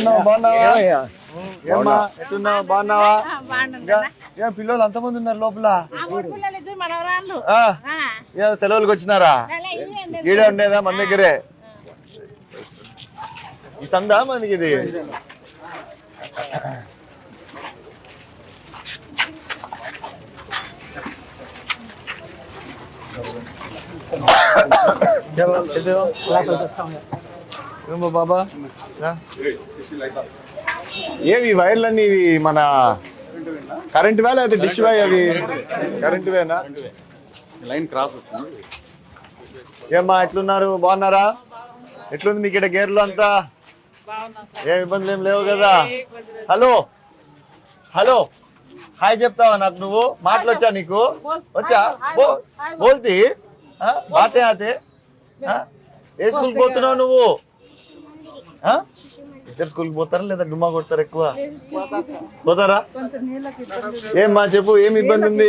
ఎట్టున్నావు? బాగున్నావా? ఏమ్మా ఎట్టున్నావు? బాగున్నావా? ఇంకా ఏం పిల్లలు అంతమంది ఉన్నారు లోపల? ఏ సెలవులకు వచ్చినారా? ఈడే ఉండేదా మన దగ్గరే? ఈ సందా మనకి ఇది? ఏమో బాబా. ఏవి వైర్లన్నీ ఇవి మన కరెంట్ వే లేదా డిష్ వే అవి? కరెంట్ వేనా లైన్ క్రాస్ వస్తుంది. ఏమ్మా ఎట్లున్నారు? బాగున్నారా? ఎట్లుంది మీకు ఇక్కడ గేర్లు అంతా? ఏం ఇబ్బందులు ఏం లేవు కదా? హలో? హలో? హాయ్ చెప్తావా నాకు నువ్వు? మాటలు వచ్చా నీకు? వచ్చా? బోల్తి? బాతే ఆతే? ఏ స్కూల్కి పోతున్నావు నువ్వు? ఇద్దరు స్కూల్కి పోతారా లేదా డుమ్మా కొడతారా ఎక్కువ? పోతారా? ఏమ్మా చెప్పు ఏం ఇబ్బంది ఉంది?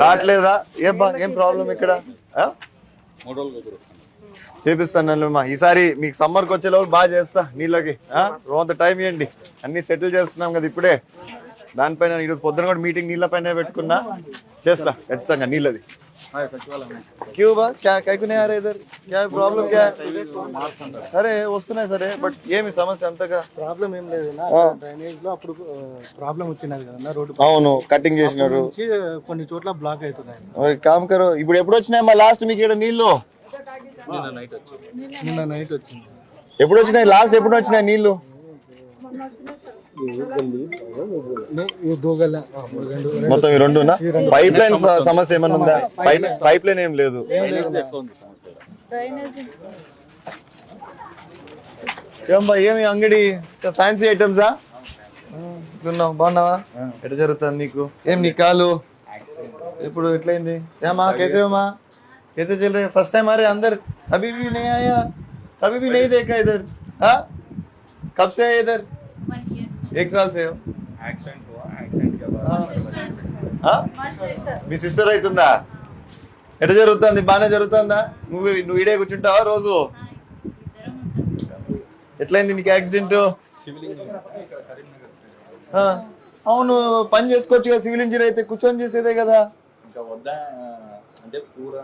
రావట్లేదా? ఏం ఏం ప్రాబ్లం ఇక్కడ? ఆ? చేపిస్తాను ఈసారి మీకు సమ్మర్కి వచ్చే లోపల బాగా చేస్తా నీళ్ళకి. రోంత టైం ఇవ్వండి అన్ని సెటిల్ చేస్తున్నాం కదా ఇప్పుడే. దానిపైన ఈరోజు పొద్దున కూడా మీటింగ్ నీళ్ళ పైన పెట్టుకున్నా. చేస్తా ఖచ్చితంగా నీళ్ళది. ఇధర్ క్యా ప్రాబ్లం క్యా సరే వస్తున్నాయి సరే బట్ ఏమి సమస్య అంతగా ప్రాబ్లం ఏం లేదు డ్రైనేజ్లో అప్పుడు ప్రాబ్లం వచ్చినది కదా రోడ్డు అవును కటింగ్ చేసినారు. కొన్ని చోట్ల బ్లాక్ అవుతున్నాయి. ఓయ్, కామ్ కరో ఇప్పుడు ఎప్పుడు వచ్చినాయి మా లాస్ట్ మీకు ఇక్కడ నీళ్ళు? నిన్న నైట్ వచ్చింది. ఎప్పుడు వచ్చినాయి? లాస్ట్ ఎప్పుడు వచ్చినాయి నీళ్ళు? నే- ఈ దోగల రెండు మొత్తం ఈ రెండునా పైప్ లైన్ స- సమస్య ఏమైనా ఉందా పైప్ పైప్ లైన్ ఏం లేదు ఎక్కువ ఉంది సమస్య ఏమ్మా ఏమి అంగడి ఫ్యాన్సీ ఐటమ్సా ఉన్నావు బాగున్నావా ఎట్లా జరుగుతుంది నీకు ఏం నీ కాలు ఇప్పుడు ఎట్లయింది ఏమా कैसे हो माँ कैसे चल रहे फर्स्ट टाइम आ रहे अंदर अभी भी नहीं आया कभी भी नहीं देखा इधर हाँ कब से है इधर एक साल से हो యాక్సిడెంట్ యాక్సిడెంట్ हाँ? మీ సిస్టర్ అవుతుందా ఎట్లా జరుగుతుంది బాగానే జరుగుతుందా నువ్వు నువ్వు ఇడే కూర్చుంటావా రోజు ఎట్లయింది నీకు యాక్సిడెంట్ సివిల్ ఇంజనీర్ ఇక్కడ కరీంనగర్ side. అవును పని చేసుకోవచ్చు కదా సివిల్ ఇంజనీర్ అయితే కూర్చొని చేసేదే కదా ఇంకా వద్ద అంటే పూరా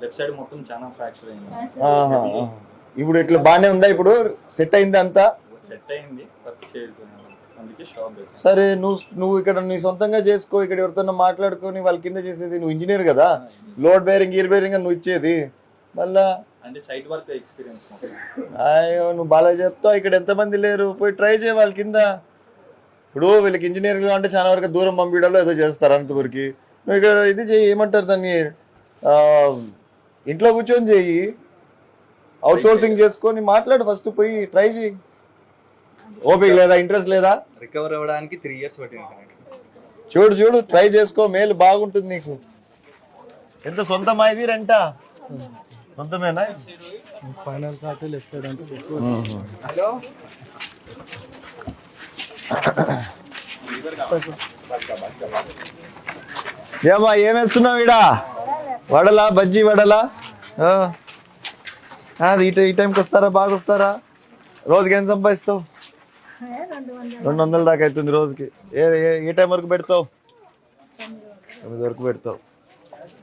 లెఫ్ట్ సైడ్ మొత్తం చాలా ఫ్రాక్చర్ అయింది ఆహా, ఆహా. ఇప్పుడు ఇట్లా బాగానే ఉందా ఇప్పుడు సెట్ అయింది అంతా సెట్ అయింది సరే నువ్వు నువ్వు ఇక్కడ నీ సొంతంగా చేసుకో ఇక్కడ ఎవరితో మాట్లాడుకొని వాళ్ళ కింద చేసేది నువ్వు ఇంజనీర్ కదా? లోడ్ బేరింగ్ గీర్ బేరింగ్ అని నువ్వు ఇచ్చేది. మళ్ళా? అంటే సైట్ వర్క్ ఎక్స్పీరియన్స్ అయ్యో నువ్వు బాగా చెప్తావు ఇక్కడ ఎంతమంది లేరు? పోయి ట్రై చేయ వాళ్ళ కింద. ఇప్పుడు వీళ్ళకి ఇంజనీరింగ్ అంటే చాలా వరకు దూరం పంపించడంలో ఏదో చేస్తారు అంతవరకు నువ్వు ఇక్కడ ఇది చెయ్యి ఏమంటారు దాన్ని? ఇంట్లో కూర్చొని చెయ్యి అవుట్ సోర్సింగ్ చేసుకొని మాట్లాడు ఫస్ట్ పోయి ట్రై చేయి. ఓపిక లేదా? ఇంట్రెస్ట్ లేదా? రికవర్ అవ్వడానికి త్రీ ఇయర్స్ పట్టింది చూడు చూడు ట్రై చేసుకో మేలు బాగుంటుంది నీకు. ఎంత సొంతమా ఇది రెంటా? సొంతమేనా? స్పైనల్ కార్ట్ లెఫ్ట్ సైడ్ అంటే ఎక్కువ ఏమా ఏమేస్తున్నావు ఈడ? వడలా బజ్జీ వడలా. అది ఈ టైంకి వస్తారా బాగా వస్తారా? రోజుకి ఏం సంపాదిస్తావు? రెండు వందల దాకా అవుతుంది రోజుకి. ఏ ఏ- టైం వరకు పెడతావు? తొమ్మిది వరకు పెడతావు.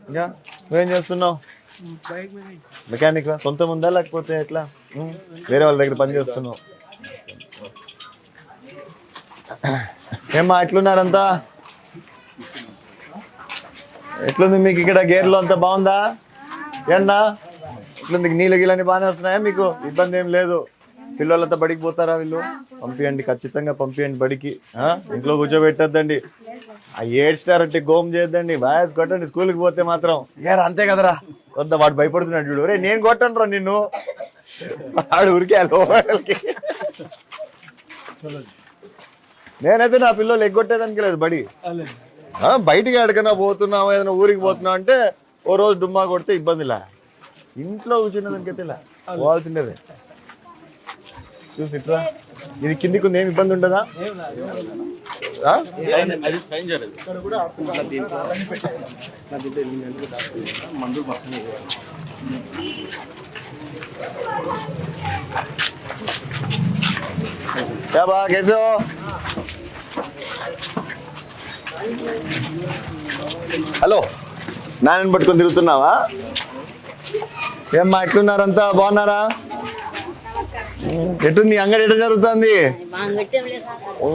ఇంకా? నువ్వేం చేస్తున్నావు? మెకానిక్ సొంతం ఉందా లేకపోతే ఎట్లా? వేరే వాళ్ళ దగ్గర పని చేస్తున్నావు. ఏమ్మా ఎట్లున్నారంతా? ఎట్లుంది మీకు ఇక్కడ గేర్లో అంతా బాగుందా? ఏండా ఎట్లుంది? నీళ్ళు గిళ్ళని బాగానే వస్తున్నాయా మీకు? ఇబ్బంది ఏం లేదు. పిల్లలంతా బడికి పోతారా వీళ్ళు? పంపియండి ఖచ్చితంగా పంపియండి బడికి? ఇంట్లో కూర్చోబెట్టద్దండి. ఆ ఏడ్చినారంటే గోమ్ చేయొద్దండి బాగా కొట్టండి స్కూల్కి పోతే మాత్రం. ఏరా అంతే కదరా. వద్ద వాడు భయపడుతున్నాడు చూడు. రే నేను కొట్టను రా నిన్ను. వాడు ఉరికే లోపలికి. నేనైతే నా పిల్లలు ఎగ్గొట్టేదానికి లేదు బడి. బయటికి ఎక్కడికైనా పోతున్నావు ఏదైనా ఊరికి పోతున్నావు అంటే ఓ రోజు డుమ్మా కొడితే ఇబ్బందిలా. ఇంట్లో కూర్చున్న దానికైతే ఇలా. పోవాల్సిండేదే చూసి ఇట్రా ఇది కిందికి ఉంది ఏమి ఇబ్బంది ఉండదా ఆ? అది సైన్ చేయలేదు మందు మస్తు क्या बा कैसे हो హలో నాయనని పట్టుకొని తిరుగుతున్నావా ఏమ్మా ఎట్లున్నారంతా బాగున్నారా ఎటుంది నీ అంగడి ఎట్లా జరుగుతుంది?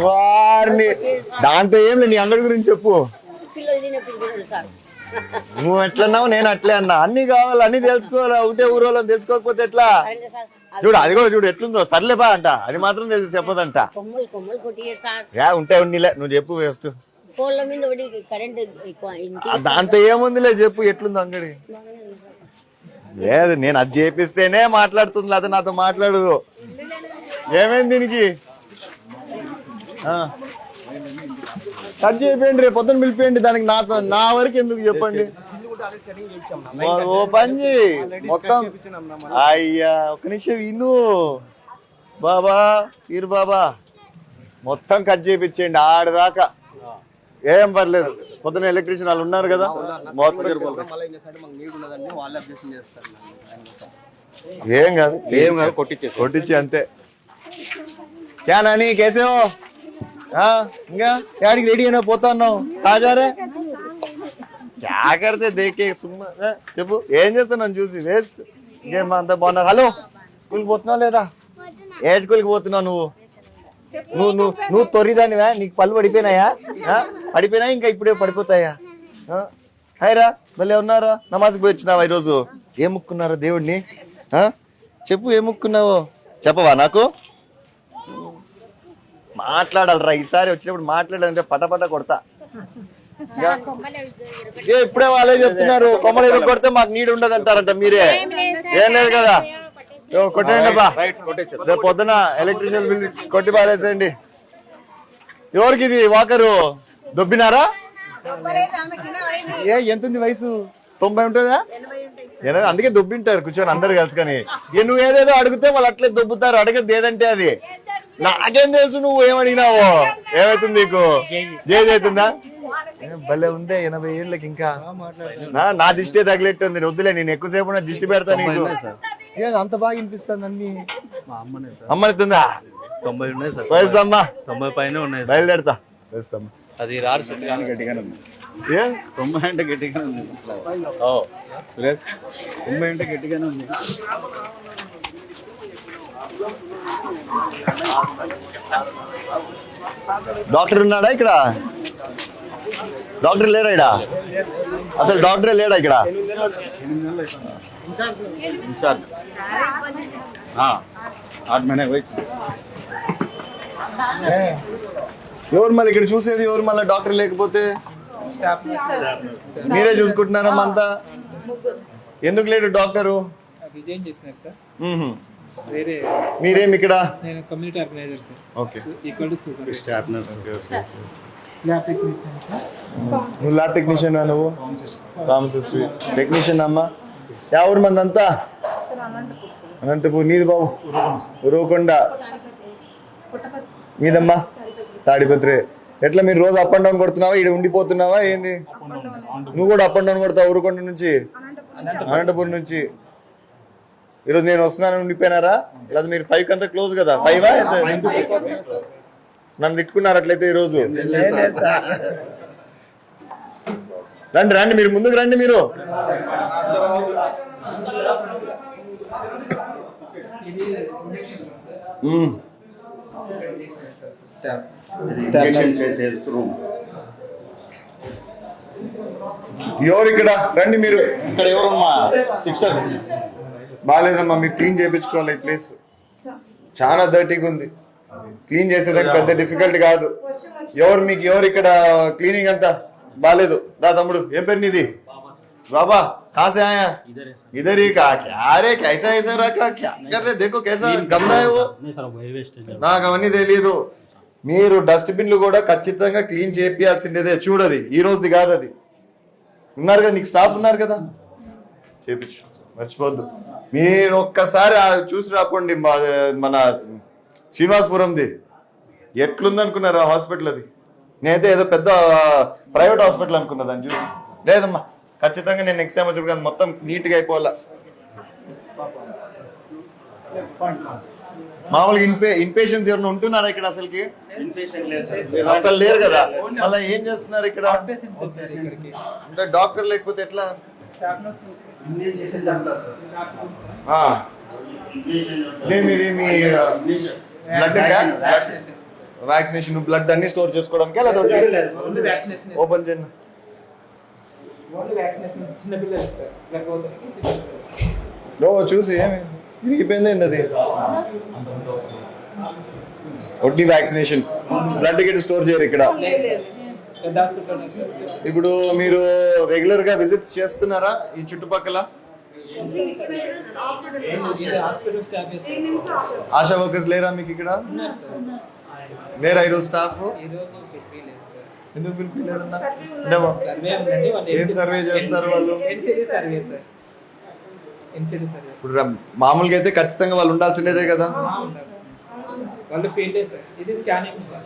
వారిని దాంతో ఏం లేదు నీ అంగడి గురించి చెప్పు. నువ్వు ఎట్లన్నావు నేను అట్లే అన్నా. అన్ని కావాలి అన్ని తెలుసుకోవాలి. ఒకటే ఊరోళ్ళని తెలుసుకోకపోతే ఎట్లా? చూడు అది కూడా చూడు ఎట్లుందో. సర్లేపా అంట. అది మాత్రం తెలుసు చెప్పదంట. ఉంటాయి ఉండిలే. నువ్వు చెప్పు వేస్ట్ దాంతో ఏముందిలే చెప్పు ఎట్లుంది అంగడి. లేదు నేను అది చేపిస్తేనే మాట్లాడుతుంది అది నాతో మాట్లాడదు. ఏమైంది దీనికి. కట్ చేయండి రేపు పొద్దున పిలిపియండి దానికి నాతో నా వరకు ఎందుకు చెప్పండి? ఓ- చేయి. మొత్తం. అయ్యా ఒక నిమిషం విను బాబా పీరు బాబా. మొత్తం కట్ చేయించండి ఆడదాకా. ఏం పర్లేదు పొద్దున ఎలక్ట్రీషియన్ వాళ్ళు ఉన్నారు కదా. మొత్తం ఏం కాదు. ఏం కాదు కొట్టించే కొట్టించి అంతే. క్యా నాని కేసే హో ఆ, ఇంకా యాడికి రెడీ అయినా పోతున్నావు తాజారే క్యా కడితే దేకే సుమ్మా చెప్పు ఏం చేస్తున్నాను చూసి వేస్ట్ ఇంకేం అంతా బాగున్నారు హలో స్కూల్కి పోతున్నావు లేదా ఏ స్కూల్కి పోతున్నావు నువ్వు నువ్వు నువ్వు నువ్వు తొరిదానివా నీకు పళ్ళు పడిపోయినాయా ఆ? పడిపోయినా ఇంకా ఇప్పుడే పడిపోతాయా ఆ? హాయ్ రా భలే ఉన్నారా నమాజ్కి పోయి వచ్చినావా ఈరోజు ఏం దేవుడిని ఆ? చెప్పు ఏం చెప్పవా నాకు మాట్లాడాలరా ఈసారి వచ్చినప్పుడు మాట్లాడాలంటే పటపట కొడతా. ఏ ఇప్పుడే వాళ్ళే చెప్తున్నారు కొమ్మలు ఎదురు కొడితే మాకు నీడు ఉండదు అంటారంట మీరే. ఏం లేదు కదా? అబ్బా. రేపు పొద్దున ఎలక్ట్రిషియన్ బిల్ కొట్టి పారేసేయండి. ఎవరికి ఇది వాకరు? దొబ్బినారా? ఏ ఎంత ఉంది వయసు? తొంభై ఉంటుందా? ఎనభై. అందుకే దొబ్బింటారు కూర్చొని అందరు కలుసుకొని. ఏ నువ్వు ఏదేదో అడిగితే వాళ్ళు అట్లే దొబ్బుతారు అడగద్దు ఏదంటే అది. నాకేం తెలుసు నువ్వు ఏమడిగినావు? ఏమైతుంది నీకు? జేజ్ అవుతుందా? భలే ఉందే ఎనభై ఏళ్ళకి ఇంకా. నా దిష్టే తగిలెట్టుంది. వద్దులే నేను ఎక్కువసేపు నా దిష్టి పెడతా నీకు. ఏది అంత బాగా వినిపిస్తుంది అన్ని. అమ్మనిస్తుందా? తొంభై ఉన్నాయి సార్. తొంభై పైన ఉన్నాయి సార్. బయలుదేరతా. వయసుదమ్మా అది రాడు సెట్ కానీ గట్టిగానే ఉంది ఏ? తొంభై అంటే గట్టిగానే ఉంది. ఓ. సురేష్ తొంభై అంటే గట్టిగానే ఉంది. డాక్టర్ ఉన్నాడా ఇక్కడ? డాక్టర్ లేరా ఇక్కడ? అసలు డాక్టరే లేడా ఇక్కడ? ఎవరు మళ్ళీ ఇక్కడ చూసేది? ఎవరు మళ్ళీ డాక్టర్ లేకపోతే? మీరే చూసుకుంటున్నారా అంతా ఎందుకు లేడు డాక్టరు? డిజైన్ చేసినారు సార్. వేరే మీరేం ఇక్కడ? నువ్వు ల్యాబ్ టెక్నీషియన్ నువ్వు? కామశిస్వి టెక్నీషియన్ అమ్మ? యా ఊరు మందంతా అనంతపూర్ నీది బాబు ఉరవకొండ మీదమ్మా తాడిపత్రి ఎట్లా మీరు రోజు అప్ అండ్ డౌన్ కొడుతున్నావా ఇక్కడ ఉండిపోతున్నావా ఏంది నువ్వు కూడా అప్ అండ్ డౌన్ కొడతావు ఉరకొండ నుంచి? అనంతపూర్ నుంచి? ఈరోజు నేను వస్తున్నాను ఉండిపోయినారా? లేదా మీరు ఫైవ్ అంతా క్లోజ్ కదా? ఫైవ్ ఎంత నన్ను తిట్టుకున్నారు అట్లయితే ఈరోజు రండి రండి మీరు ముందుకు రండి మీరు. ఎవరు ఇక్కడ? రండి మీరు. ఇక్కడ ఎవరమ్మా? శిక్షక్ బాగాలేదమ్మా మీరు క్లీన్ చేయించుకోవాలి ఈ ప్లేస్ చాలా డర్టీగా ఉంది క్లీన్ చేసేదానికి పెద్ద డిఫికల్ట్ కాదు ఎవరు మీకు ఎవరు ఇక్కడ క్లీనింగ్ అంతా బాగాలేదు దా తమ్ముడు ఏం పేరు నీది బాబా कहाँ से आया इधर ही का क्या रे कैसा ऐसा रखा क्या कर रहे देखो कैसा गंदा है वो నాకు అవన్నీ తెలియదు మీరు డస్ట్బిన్లు కూడా ఖచ్చితంగా క్లీన్ చేపియాల్సిందేదే చూడది ఈ రోజుది కాదు అది ఉన్నారు కదా నీకు స్టాఫ్ ఉన్నారు కదా చేపించు మర్చిపోద్దు. మీరు ఒక్కసారి ఆ చూసి రాకండి మా- మన శ్రీనివాసపురంది. ఎట్లుందనుకున్నారు ఆ హాస్పిటల్ అది? నేనైతే ఏదో పెద్ద ప్రైవేట్ హాస్పిటల్ అనుకున్నా దాన్ని చూసి. లేదమ్మా ఖచ్చితంగా నేను నెక్స్ట్ టైం వచ్చి మొత్తం నీట్గా అయిపోవాలా? మామూలుగా ఇన్పే ఇన్పేషెంట్స్ ఎవరైనా ఉంటున్నారా ఇక్కడ అసలుకి? అసలు లేరు కదా. మళ్ళీ ఏం చేస్తున్నారు ఇక్కడ? అంటే డాక్టర్ లేకపోతే ఎట్లా? ఇది మీ బ్లడ్ వ్యాక్సినేషన్ బ్లడ్ అన్ని స్టోర్ చేసుకోవడానికి వ్యాక్సినేషన్ ఓపెన్ చేయండి. ఓ చూసి విరిగిపోయింది ఏంది అది? ఒడ్డీ వ్యాక్సినేషన్ బ్లడ్ గిట్ స్టోర్ చేయరు ఇక్కడ. పెద్ద హాస్పిటల్ సార్ ఇప్పుడు మీరు రెగ్యులర్గా విజిట్స్ చేస్తున్నారా ఈ చుట్టుపక్కల? ఇది hospital staff sir ASHA workers లేరా మీకు ఇక్కడ? ఉన్నారు సార్. లేరా ఈరోజు స్టాఫ్? పెట్టలేదు సార్. ఎందుకు పిలిపిలేదన్నా అంటే వా- సర్వే ఉందండి వాళ్ళు ఏం సర్వే చేస్తారు వాళ్ళు? NCD survey sir. NCD survey ఇప్పుడు ర- మామూలుగా అయితే ఖచ్చితంగా వాళ్ళు ఉండాల్సిందేదే కదా. వాళ్ళు ఫీల్డ్ సార్. ఇది స్కానింగ్ సార్.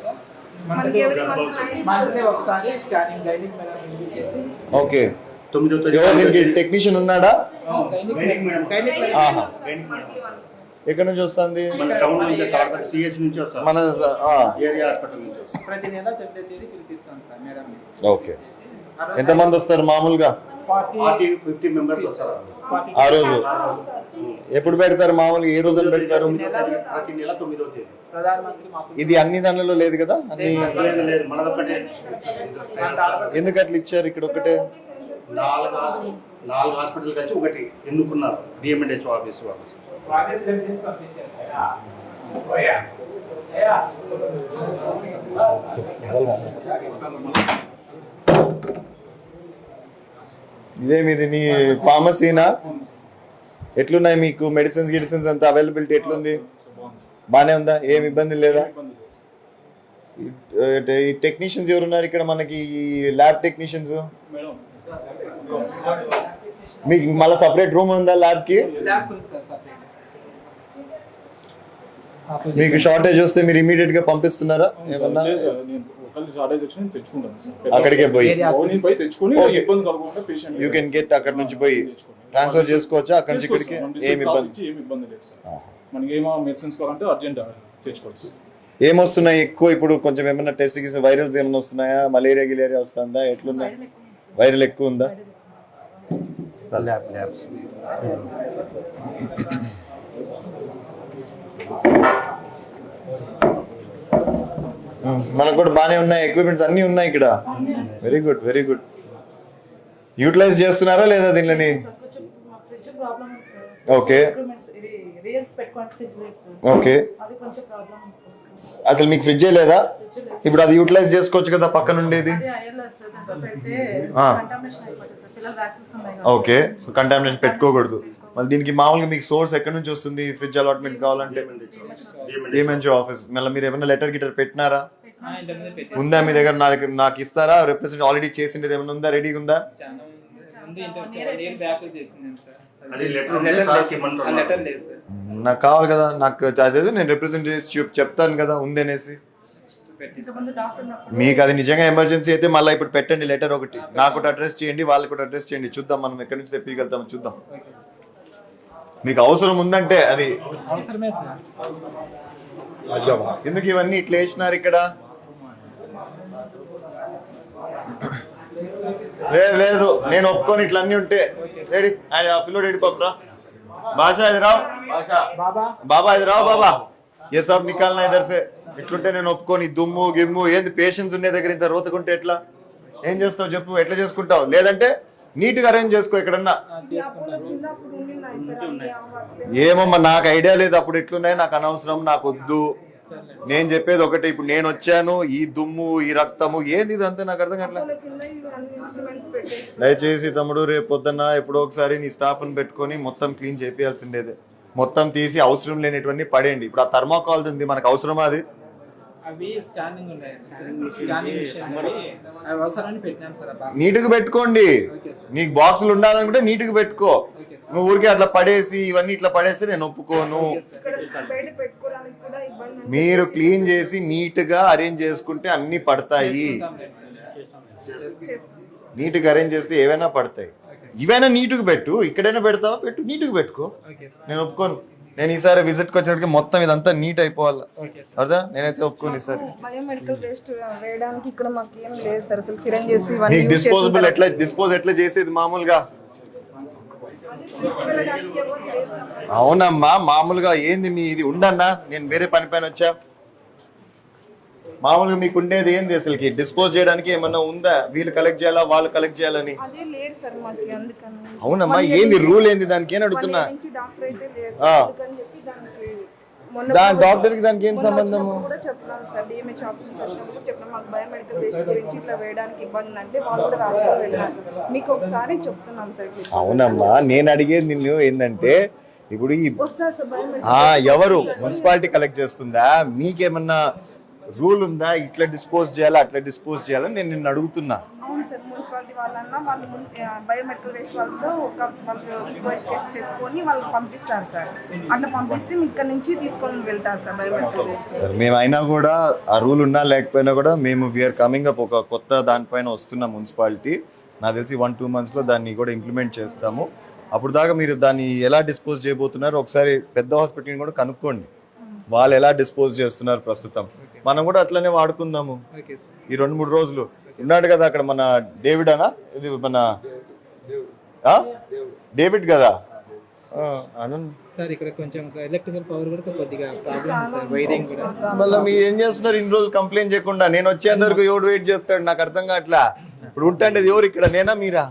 ఓకే. దీనికి టెక్నీషియన్ ఉన్నాడా. ఎక్కడి నుంచి వస్తుంది? మన టౌన్ నుంచి తాడపతి సిఎస్ నుంచి వస్తాం. మన ఆ, ఏరియా హాస్పిటల్ నుంచి వస్తాం. ప్రతి నెల తొమ్మిదో తేదీ పిలిపిస్తాం సార్ మేడం ఓకే. ఎంతమంది వస్తారు మామూలుగా? ఆ రోజు. ఎప్పుడు పెడతారు మామూలుగా? ఏ రోజున పెడతారు? ప్రతి నెల తొమ్మిదో తేదీ. ఇది అన్ని దానిలో లేదు కదా? అన్ని ఎందుకు అట్లా ఇచ్చారు ఇక్కడ ఒకటే? నాలుగు నాలుగు హాస్పిటల్ కలిసి ఒకటి ఎన్నుకున్నారు. డిఎంఎన్హెచ్ ఆఫీస్ వాళ్ళు వాడే సెలెక్ట్ చేసి పంపించారు సార్ ఇదేమి ఇది నీ? ఫార్మసీనా ఎట్లున్నాయి మీకు? మెడిసిన్స్ గిడిసిన్స్ అంతా అవైలబిలిటీ ఎట్లుంది? బానే ఉందా? ఏం ఇబ్బంది లేదా? ఈ- టెక్నీషియన్స్ ఎవరున్నారు ఇక్కడ మనకి? ఈ ల్యాబ్ టెక్నీషియన్స్ మీకు మళ్ళీ సపరేట్ రూమ్ ఉందా ల్యాబ్కి? ల్యాబ్ ఉంది సార్ సపరేట్ మీకు షార్టేజ్ వస్తే మీరు ఇమీడియట్గా పంపిస్తున్నారా? ఏమన్నా? అక్కడికే పోయి. యూ కెన్ గెట్ అక్కడ నుంచి పోయి. ట్రాన్స్ఫర్ చేసుకోవచ్చా? అక్కడ నుంచి ఇక్కడికి? ఏం ఇబ్బంది? ఏమి ఇబ్బంది లేదు సార్. మనకి ఏమో మెడిసిన్స్ కావాలంటే అర్జెంట్ తెచ్చుకోవచ్చు. ఏమొస్తున్నాయి ఎక్కువ? ఇప్పుడు కొంచెం ఏమన్నా టెస్ట్ గీసిన వైరల్స్ ఏమైనా వస్తున్నాయా? మలేరియా గిలేరియా వస్తుందా? ఎట్లున్నాయి వైరల్ ఎక్కువ ఉందా ల్యాబ్ ల్యాబ్స్ ఉమ్, మనకు కూడా బానే ఉన్నాయి. ఎక్విప్మెంట్స్ అన్ని ఉన్నాయి ఇక్కడ. Very good very good utilize చేస్తున్నారా లేదా దీనిని? ఉంది సార్ ఓకే ఇంప్రూవ్మెంట్స్ ఇది రియల్స్ పెట్టుకోండి ఫ్రిడ్జ్ లేదు సార్ ఓకే అది కొంచెం ప్రాబ్లం ఉంది సార్ అసలు మీకు ఫ్రిడ్జే లేదా? ఫ్రిడ్జ్ లేదు ఇప్పుడు అది యూటిలైజ్ చేసుకోవచ్చు కదా పక్కన ఉండేది. అది అయ్యలేదు సార్ దాంట్లో పెడితే ఆ. కంటామినేషన్ అయిపోతుంది సార్ పిల్లలు వ్యాక్సిన్స్ ఉన్నాయి ఓకే సో కంటామినేషన్ పెట్టుకోకూడదు. మళ్ళీ దీనికి మామూలుగా మీకు సోర్స్ ఎక్కడి నుంచి వస్తుంది? ఫ్రిడ్జ్ అలాట్మెంట్ కావాలంటే? డిఎంఎన్జీ ఆఫీస్ మళ్ళీ మీరు ఏమైనా లెటర్ గిటర్ పెట్టినారా? ఇంతకుముందు పెట్టి. ఉందా మీ దగ్గర? నా దగ్గర నాకు ఇస్తారా? రిప్రజెంట్ ఆల్రెడీ చేసింది ఏమైనా ఉందా? రెడీగా ఉందా? చాలా ఉంది. ఇంత వన్ ఇయర్ బ్యాక్ చేసింది సార్. నాకు కావాలి కదా నాకు అదే నేను రిప్రజెంట్ చేసి చెప్- చెప్తాను కదా ఉంది అనేసి. మీకు అది నిజంగా ఎమర్జెన్సీ అయితే మళ్ళీ ఇప్పుడు పెట్టండి లెటర్ ఒకటి. నాకు ఒకటి అడ్రస్ చేయండి వాళ్ళకి ఒకటి అడ్రస్ చేయండి. చూద్దాం మనం ఎక్కడి నుంచి తెప్పగలుగుతాం చూద్దాం. మీకు అవసరం ఉందంటే అది. అవసరమే సార్. ఎందుకు ఇవన్నీ ఇట్లా వేసినారు ఇక్కడ? లేదు లేదు నేను ఒప్పుకొని ఇట్లా అన్ని ఉంటే. రెడీ ఆయన పిల్లోడు రెడీ పాపరా? భాష ఇది రావు? బాబా. బాబా ఇది రావు బాబా? ఏ సబ్ నికాలనా ఇద్దరు సే ఇట్లుంటే నేను ఒప్పుకొని దుమ్ము గిమ్ము ఏంది పేషెన్స్ ఉండే దగ్గర ఇంత రోతకుంటే ఎట్లా? ఏం చేస్తావు చెప్పు ఎట్లా చేసుకుంటావు? లేదంటే నీట్గా అరేంజ్ చేసుకో ఎక్కడన్నా. ఏమమ్మా నాకు ఐడియా లేదు. అప్పుడు ఎట్లున్నాయి? నాకు అనవసరం నాకు వద్దు. నేను చెప్పేది ఒకటి ఇప్పుడు నేను వచ్చాను ఈ దుమ్ము ఈ రక్తము ఏంది ఇదంతా? నాకు అర్థం కావట్లేదు దయచేసి తమ్ముడు రేపు పొద్దున్న ఎప్పుడో ఒకసారి నీ స్టాఫ్ని పెట్టుకొని మొత్తం క్లీన్ చేపియాల్సిండేదే మొత్తం తీసి అవసరం లేనిటువంటి పడేయండి. ఇప్పుడు ఆ థర్మాకాల్ ఉంది మనకు అవసరమా అది? అవి స్కానింగ్ ఉన్నాయి సార్. స్కానింగ్ మిషన్ అవి అవి అవసరాన్ని పెట్టినాం సార్ ఆ బాక్స్ నీట్గా పెట్టుకోండి. Okay sir. నీకు బాక్సులు ఉండాలనుకుంటే నీట్గా పెట్టుకో. Okay sir. నువ్వు ఊరికే అట్లా పడేసి ఇవన్నీ ఇట్లా పడేస్తే నేను ఒప్పుకోను. మీరు క్లీన్ చేసి నీట్గా అరేంజ్ చేసుకుంటే అన్ని పడతాయి. చేసుకుంటాం లేదు సార్. నీట్గా అరేంజ్ చేస్తే ఏవైనా పడతాయి. ఇవైనా నీట్గా పెట్టు. ఇక్కడైనా పెడతావా? పెట్టు. నీట్గా పెట్టుకో. నేను ఒప్పుకోను. నేను ఈసారి విజిట్కి వచ్చేటికి మొత్తం ఇదంతా నీట్ అయిపోవాలి? అర్థా? నేనైతే ఒప్పుకోను ఈసారి. బయోమెడికల్ వేస్ట్ వేయడానికి ఇక్కడ మాకు ఏం లేదు సార్. అసలు సిరంజెస్ ఇవన్నీ డిస్పోజబుల్ ఎట్లా డిస్పోజ్ ఎట్లా చేసేది మామూలుగా? అవునమ్మా మామూలుగా ఏంది మీ ఇది? ఉండన్నా నేను వేరే పని పైన వచ్చా? మామూలుగా మీకు ఉండేది ఏంది అసలుకి? డిస్పోజ్ చేయడానికి ఏమన్నా ఉందా? వీళ్ళు కలెక్ట్ చేయాలా వాళ్ళు కలెక్ట్ చేయాలని? అవునమ్మా ఏంది రూల్ ఏంది? దానికి ఏం అడుగుతున్నా మొన్న దా కూడా- డాక్టర్కి దానికి ఏం సంబంధము? కూడా సార్ ఆఫీస్ నుంచి వచ్చినప్పుడు మాకు బయోమెడికల్ వేస్ట్ గురించి ఇట్లా వేయడానికి ఇబ్బంది అంటే వాళ్ళు కూడా రాసుకొని సార్. మీకు ఒకసారి చెప్తున్నాం సార్ అవునమ్మా నేను అడిగేది నిన్ను ఏంటంటే ఇప్పుడు ఈ ఎవరు మున్సిపాలిటీ కలెక్ట్ చేస్తుందా? మీకేమన్నా రూల్ ఉందా? ఇట్లా డిస్పోజ్ చేయాలా? అట్లా డిస్పోజ్ చేయాలని నేను నిన్ను అడుగుతున్నా. అవును సార్ మున్సిపాలిటీ వాళ్ళన్నా వాళ్ళు మున్- ఆ, బయోమెట్రిక్ వేస్ట్ వాళ్ళతో ఒక వాళ్ళు వెరిఫికేషన్ చేసుకొని వాళ్ళు పంపిస్తారు సార్. అట్లా పంపిస్తే మీ ఇక్కడ నుంచి తీసుకొని వెళ్తారు సార్ బయోమెట్రిక్ వేస్ట్. సార్ మేము అయినా కూడా ఆ రూల్ ఉన్నా లేకపోయినా కూడా మేము వీఆర్ కమింగ్ అప్ ఒక కొత్త దానిపైన వస్తున్న మున్సిపాలిటీ. నాకు తెలిసి వన్ టూ మంత్స్లో దాన్ని కూడా ఇంప్లిమెంట్ చేస్తాము. అప్పుడు దాకా మీరు దాన్ని ఎలా డిస్పోజ్ చేయబోతున్నారు? ఒకసారి పెద్ద హాస్పిటల్ని కూడా కనుక్కోండి. వాళ్ళు ఎలా డిస్పోజ్ చేస్తున్నారు ప్రస్తుతం? మనం కూడా అట్లనే వాడుకుందాము. ఈ రెండు మూడు రోజులు. ఉన్నాడు కదా అక్కడ మన డేవిడ్ అనా ఇది మన? డేవిడ్ కదా? ఆ, అనంత్ సార్ ఇక్కడ కొంచెం ఎలక్ట్రికల్ పవర్ కూడా కొద్దిగా ప్రాబ్లం సార్ వైరింగ్ కూడా. మళ్ళీ మీరు ఏం చేస్తున్నారు? ఇన్ని రోజులు కంప్లైంట్ చేయకుండా నేను వచ్చేంత వరకు ఎవడు వెయిట్ చేస్తాడు? నాకు అర్థం కావట్లా. ఇప్పుడు ఉంటాండేది ఎవరు? ఇక్కడ నేనా మీరా?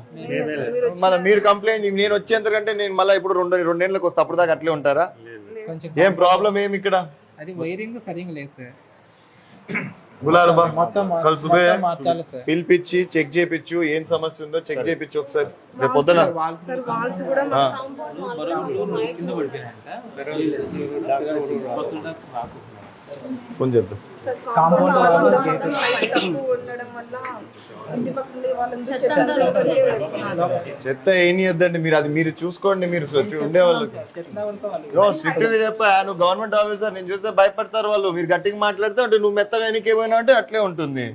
మళ్ళీ మీరు కంప్లైంట్ నేను వచ్చేంత కంటే నేను మళ్ళీ ఇప్పుడు రెండు రెండేళ్ళకి వస్తా అప్పుడు దాకా అట్లే ఉంటారా? ఏం ప్రాబ్లం ఏం ఇక్కడ? అది వైరింగ్ లేదు సార్. పిలిపించి చెక్ చేయించు ఏం సమస్య ఉందో చెక్ చేయించు ఒకసారి. రేపు పొద్దున. ఫోన్ చేద్దాం. చెత్త ఏం వద్దండి మీరు అది మీరు చూసుకోండి మీరు ఉండేవాళ్ళు. చెత్త వరకు వాళ్ళు స్ట్రిక్ట్ చెప్పా నువ్వు గవర్నమెంట్ ఆఫీసర్ నేను చూస్తే భయపడతారు వాళ్ళు. మీరు గట్టిగా మాట్లాడితే అంటే నువ్వు మెత్తగా ఎన్నికే పోయినా అంటే అట్లే ఉంటుంది.